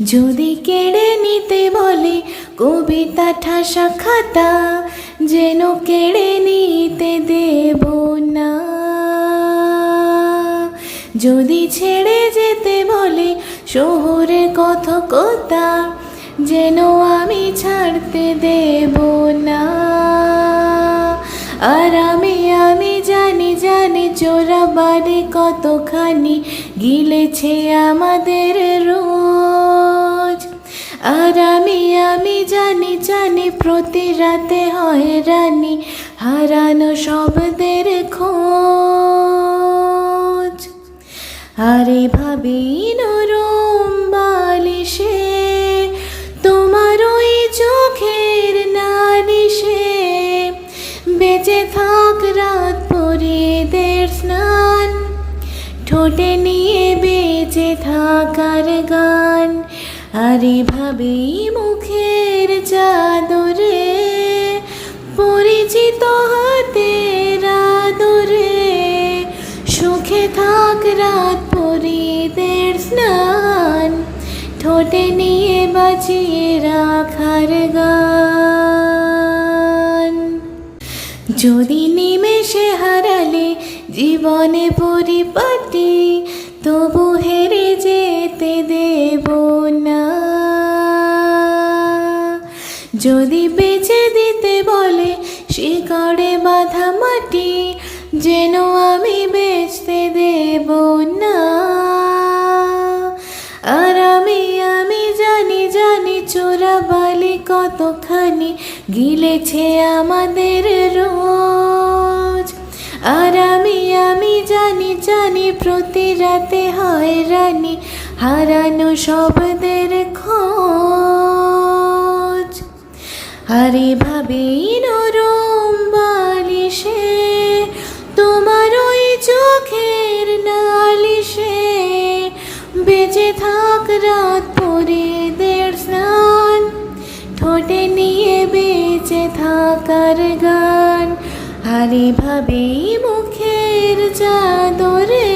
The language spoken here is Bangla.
যদি কেড়ে নিতে বলে কবিতা ঠাসা খাতা, যেন কেড়ে নিতে দেব না। যদি ছেড়ে যেতে বলে শহরে কথকতা, যেন আমি ছাড়তে দেব না। আর আমি আমি জানি জানি চোরা বাড়ি কতখানি গিলেছে আমাদের রোজ আর আমি আমি জানি জানি প্রতি রাতে হয় রানী, হারানো শব্দের খোঁজ। আরে ভাবি নরম বালিশে, তোমার ওই চোখের নালিশে, বেঁচে থাক রাত পরিদের স্নান। ঠোঁটে নিয়ে বেঁচে থাকার গান আরে ভাবি মুখের চাদরে, পরিচিত হাতের আদরে, সুখে থাক রাত পরিদের স্নান, ঠোঁটে নিয়ে বাঁচিয়ে রাখার গান। যদি নিমেষে হারালে জীবনে পরিপাটি যদি বেঁচে দিতে বলে শিকড়ে বাঁধা মাটি, যেন আমি বেচতে দেব না। আর আমি আমি জানি জানি চোরা বালি কতখানি গিলেছে আমাদের রোজ। আর আমি আমি জানি জানি প্রতি রাতে হয় রানী, হারানো শব্দের আরে ভাবে নরম বালিশে, তোমার ওই চোখের নালিশে, বেঁচে থাক রাত পরিদের স্নান, ঠোঁটে নিয়ে বেঁচে থাকার গান আরে ভাবে মুখের চাদরে